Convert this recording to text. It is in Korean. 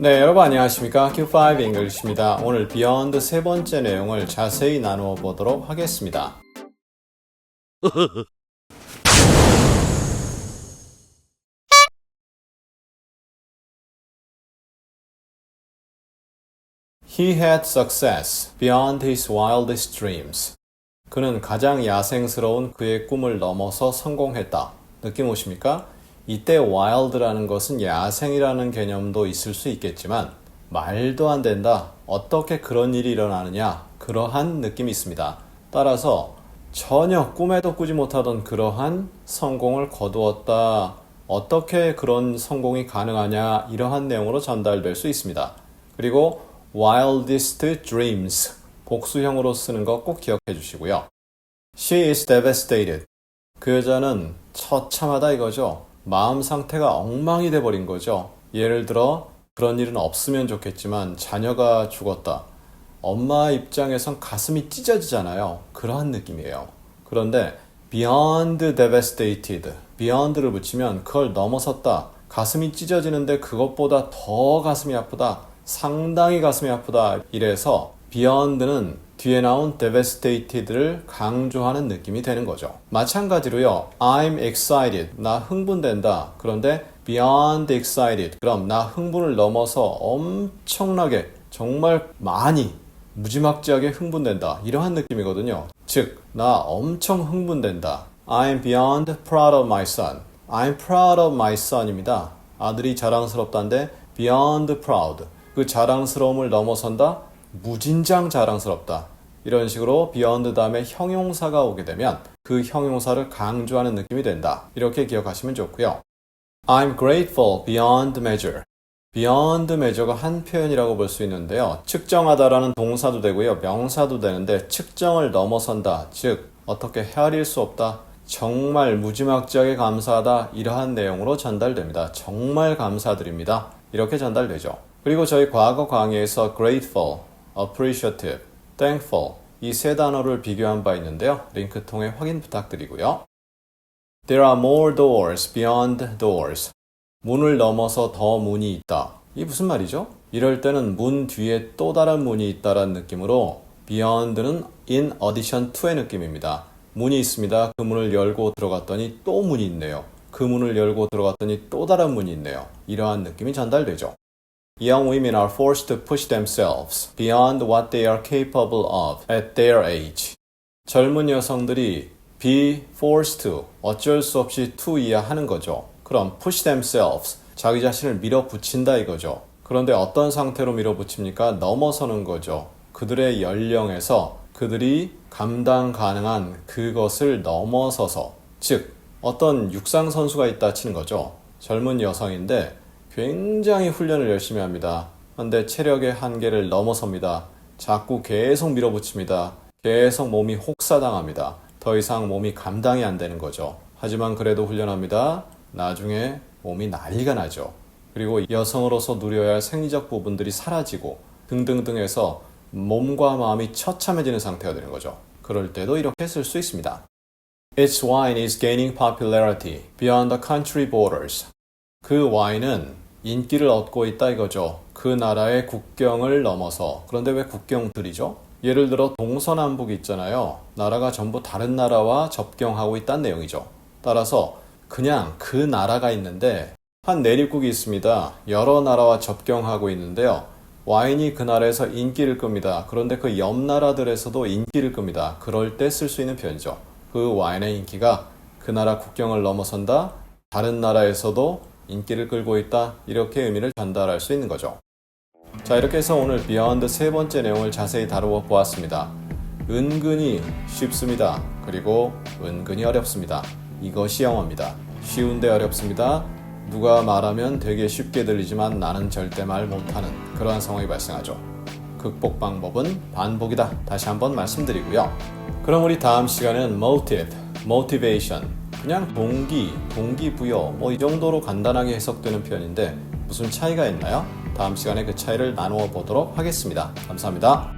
네, 여러분 안녕하십니까? Q5 English입니다. 오늘 Beyond 세 번째 내용을 자세히 나누어 보도록 하겠습니다. He had success beyond his wildest dreams. 그는 가장 야생스러운 그의 꿈을 넘어서 성공했다. 느낌 오십니까? 이때 wild라는 것은 야생이라는 개념도 있을 수 있겠지만 말도 안 된다. 어떻게 그런 일이 일어나느냐? 그러한 느낌이 있습니다. 따라서 전혀 꿈에도 꾸지 못하던 그러한 성공을 거두었다. 어떻게 그런 성공이 가능하냐? 이러한 내용으로 전달될 수 있습니다. 그리고 wildest dreams 복수형으로 쓰는 거 꼭 기억해 주시고요. She is devastated. 그 여자는 처참하다 이거죠. 마음 상태가 엉망이 돼 버린 거죠. 예를 들어 그런 일은 없으면 좋겠지만 자녀가 죽었다. 엄마 입장에선 가슴이 찢어지잖아요. 그러한 느낌이에요. 그런데 beyond devastated, beyond를 붙이면 그걸 넘어섰다. 가슴이 찢어지는데 그것보다 더 가슴이 아프다. 상당히 가슴이 아프다. 이래서 beyond는 뒤에 나온 devastated를 강조하는 느낌이 되는 거죠. 마찬가지로요. I'm excited. 나 흥분된다. 그런데 beyond excited. 그럼 나 흥분을 넘어서 엄청나게 정말 많이 무지막지하게 흥분된다. 이러한 느낌이거든요. 즉, 나 엄청 흥분된다. I'm beyond proud of my son. I'm proud of my son입니다. 아들이 자랑스럽다인데 beyond proud. 그 자랑스러움을 넘어선다. 무진장 자랑스럽다. 이런 식으로 beyond 다음에 형용사가 오게 되면 그 형용사를 강조하는 느낌이 된다. 이렇게 기억하시면 좋고요. I'm grateful beyond measure. beyond measure가 한 표현이라고 볼 수 있는데요. 측정하다라는 동사도 되고요. 명사도 되는데 측정을 넘어선다. 즉 어떻게 헤아릴 수 없다. 정말 무지막지하게 감사하다. 이러한 내용으로 전달됩니다. 정말 감사드립니다. 이렇게 전달되죠. 그리고 저희 과거 강의에서 grateful, appreciative, thankful 이 세 단어를 비교한 바 있는데요. 링크 통해 확인 부탁드리고요. There are more doors beyond doors. 문을 넘어서 더 문이 있다. 이게 무슨 말이죠? 이럴 때는 문 뒤에 또 다른 문이 있다라는 느낌으로 beyond는 in addition to의 느낌입니다. 문이 있습니다. 그 문을 열고 들어갔더니 또 문이 있네요. 그 문을 열고 들어갔더니 또 다른 문이 있네요. 이러한 느낌이 전달되죠. Young women are forced to push themselves beyond what they are capable of at their age. 젊은 여성들이 be forced to, 어쩔 수 없이 to 이야 하는 거죠. 그럼 push themselves, 자기 자신을 밀어붙인다 이거죠. 그런데 어떤 상태로 밀어붙입니까? 넘어서는 거죠. 그들의 연령에서 그들이 감당 가능한 그것을 넘어서서, 즉, 어떤 육상 선수가 있다 치는 거죠. 젊은 여성인데 굉장히 훈련을 열심히 합니다. 그런데 체력의 한계를 넘어섭니다. 자꾸 계속 밀어붙입니다. 계속 몸이 혹사당합니다. 더 이상 몸이 감당이 안 되는 거죠. 하지만 그래도 훈련합니다. 나중에 몸이 난리가 나죠. 그리고 여성으로서 누려야 할 생리적 부분들이 사라지고 등등등 해서 몸과 마음이 처참해지는 상태가 되는 거죠. 그럴 때도 이렇게 쓸 수 있습니다. Its wine is gaining popularity beyond the country borders. 그 와인은 인기를 얻고 있다 이거죠. 그 나라의 국경을 넘어서. 그런데 왜 국경들이죠? 예를 들어 동서남북 있잖아요. 나라가 전부 다른 나라와 접경하고 있다는 내용이죠. 따라서 그냥 그 나라가 있는데 한 내립국이 있습니다. 여러 나라와 접경하고 있는데요. 와인이 그 나라에서 인기를 끕니다. 그런데 그 옆 나라들에서도 인기를 끕니다. 그럴 때 쓸 수 있는 표현이죠. 그 와인의 인기가 그 나라 국경을 넘어선다. 다른 나라에서도 인기를 끌고 있다. 이렇게 의미를 전달할 수 있는 거죠. 자, 이렇게 해서 오늘 비욘드 세 번째 내용을 자세히 다루어 보았습니다. 은근히 쉽습니다. 그리고 은근히 어렵습니다. 이것이 영어입니다. 쉬운데 어렵습니다. 누가 말하면 되게 쉽게 들리지만 나는 절대 말 못하는 그러한 상황이 발생하죠. 극복 방법은 반복이다. 다시 한번 말씀드리고요. 그럼 우리 다음 시간에는 motive, motivation, 그냥 동기, 동기부여 뭐 이 정도로 간단하게 해석되는 표현인데 무슨 차이가 있나요? 다음 시간에 그 차이를 나누어 보도록 하겠습니다. 감사합니다.